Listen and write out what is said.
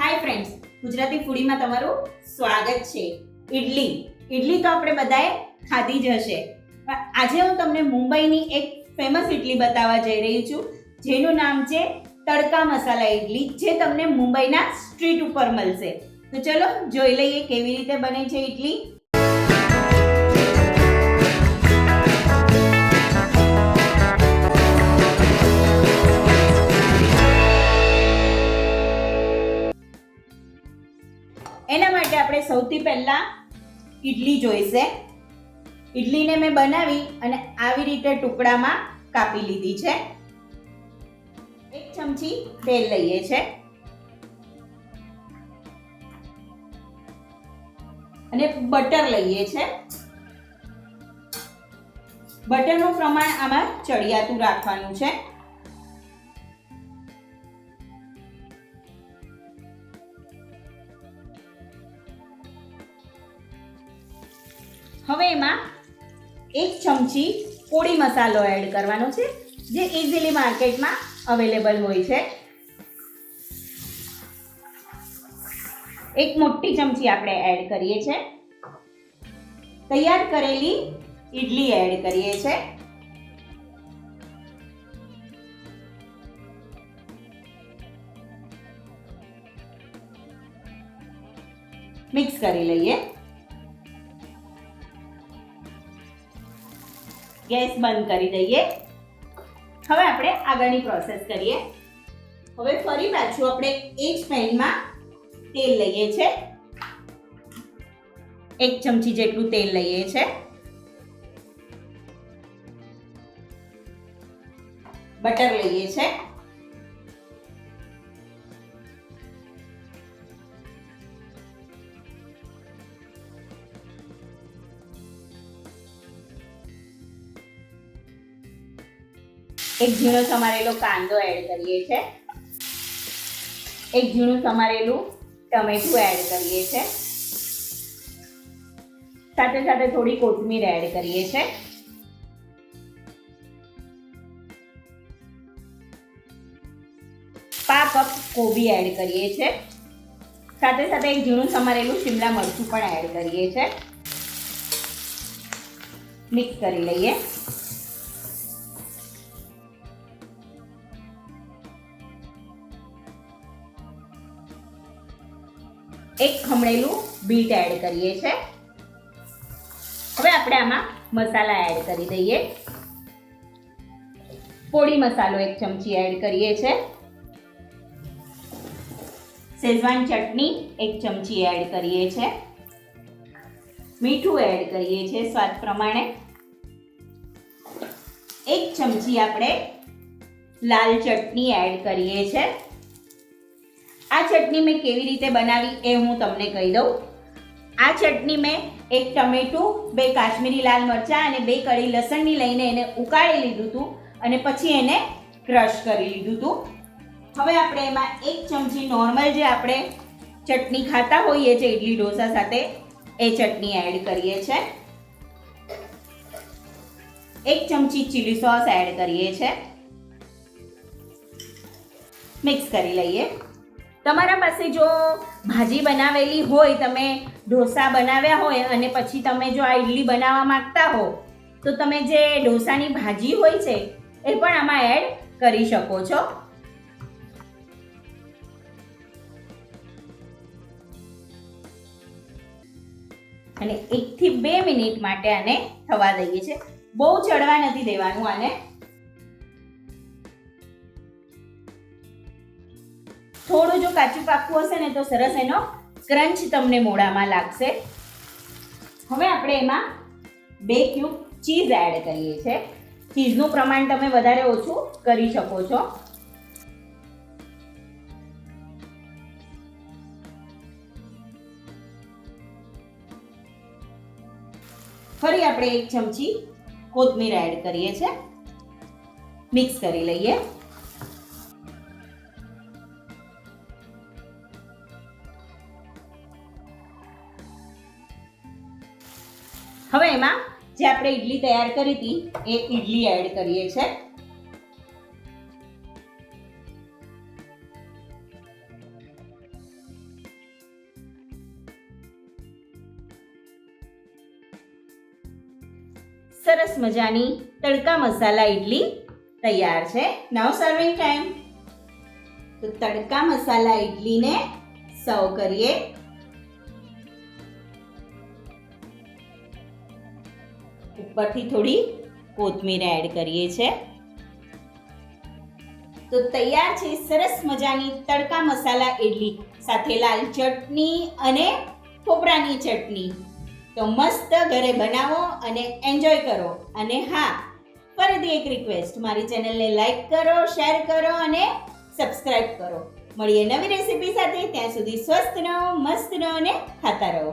Hi friends Gujarati ફૂડીમાં તમારું સ્વાગત છે. ઇડલી ઇડલી તો આપણે બધાએ ખાધી જ હશે. પણ આજે હું તમને મુંબઈની એક ફેમસ ઇડલી બતાવવા જઈ રહી છું, જેનું નામ છે તડકા મસાલા ઇડલી જે તમને મુંબઈના સ્ટ્રીટ ઉપર મળશે. તો ચલો જોઈ લઈએ કેવી રીતે બને છે ઇડલી સૌથી પહેલાં ઇડલી જોઈશે. ઇડલીને મેં બનાવી અને આવી રીતે ટુકડામાં કાપી લીધી છે. એક ચમચી તેલ લઈએ છે. અને બટર લઈએ છે. બટરનું પ્રમાણ આમાં ચડિયાતું રાખવાનું છે. હવે એમાં એક ચમચી કોળી મસાલો એડ કરવાનો છે, જે ઇઝીલી માર્કેટમાં અવેલેબલ હોય છે. એક મોટી ચમચી આપણે એડ કરીએ છે. તૈયાર કરેલી ઈડલી એડ કરીએ છે. મિક્સ કરી લઈએ. ગેસ બંધ કરી દઈએ. હવે આપણે આગળની પ્રોસેસ કરીએ. હવે ફરી પાછું આપણે એ જ પેનમાં તેલ લઈએ છે. એક ચમચી જેટલું તેલ લઈએ છે. બટર લઈએ છે. એક ઝીણો સમારેલો કાંદો એડ કરીએ છે. એક ઝીણું સમારેલું ટમેટું એડ કરીએ છે. સાથે સાથે થોડી કોથમીર એડ કરીએ છે. પા કપ કોબી એડ કરીએ છે. સાથે સાથે એક ઝીણું સમારેલું શિમલા મરચું પણ એડ કરીએ છે. મિક્સ કરી લઈએ. એક ખમણેલું બીટ એડ કરીએ છે. હવે આપણે આમાં મસાલા એડ કરી દઈએ. પોડી મસાલો એક ચમચી એડ કરીએ છે. શેઝવાન ચટણી એક ચમચી એડ કરીએ છે. મીઠું એડ કરીએ છે સ્વાદ પ્રમાણે. એક ચમચી આપણે લાલ ચટણી એડ કરીએ છે. આ ચટણી મેં કેવી રીતે બનાવી એ હું તમને કહી દઉં. આ ચટણી મેં એક ટમેટું, બે કાશ્મીરી લાલ મરચાં અને બે કળી લસણની લઈને એને ઉકાળી લીધું હતું અને પછી એને ક્રશ કરી લીધું હતું. હવે આપણે એમાં એક ચમચી નોર્મલ જે આપણે ચટણી ખાતા હોઈએ છીએ ઇડલી ઢોસા સાથે, એ ચટણી એડ કરીએ છીએ એક ચમચી ચીલી સોસ એડ કરીએ છીએ મિક્સ કરી લઈએ. તમારા પાસે જો ભાજી બનાવેલી હોય, તમે ઢોસા બનાવ્યા હોય અને પછી તમે જો આ ઇડલી બનાવવા માંગતા હો, તો તમે જે ઢોસાની ભાજી હોય છે, એ પણ આમાં એડ કરી શકો છો. અને એકથી બે મિનિટ માટે આને થવા દઈએ છે બહુ ચડવા નથી દેવાનું આને. થોડું જો કાચું પાકું હશે ને તો સરસ એનો ક્રંચ તમને મોડામાં લાગશે. હવે આપણે એમાં બે ક્યુબ ચીઝ એડ કરીએ છે ચીઝનું પ્રમાણ તમે વધારે ઓછું કરી શકો છો. ફરી આપણે એક ચમચી કોથમીર એડ કરીએ છીએ. મિક્સ કરી લઈએ. હવે એમાં જે આપણે ઈડલી તૈયાર કરી હતી, એ ઈડલી એડ કરીએ છે. સરસ મજાની તડકા મસાલા ઈડલી તૈયાર છે. નાવ સર્વિંગ ટાઈમ તો તડકા મસાલા ઈડલીને સર્વ કરીએ. ઉપરથી થોડી કોથમીર એડ કરીએ છીએ તો તૈયાર છે સરસ મજાની તડકા મસાલા ઇડલી, સાથે લાલ ચટણી અને ખોપરાની ચટણી. તો મસ્ત ઘરે બનાવો અને એન્જોય કરો. અને હા, ફરીથી એક રિક્વેસ્ટ મારી ચેનલને લાઈક કરો શેર કરો અને સબસ્ક્રાઈબ કરો. મળીએ નવી રેસીપી સાથે, ત્યાં સુધી સ્વસ્થ રહો, મસ્ત રહો અને ખાતા રહો.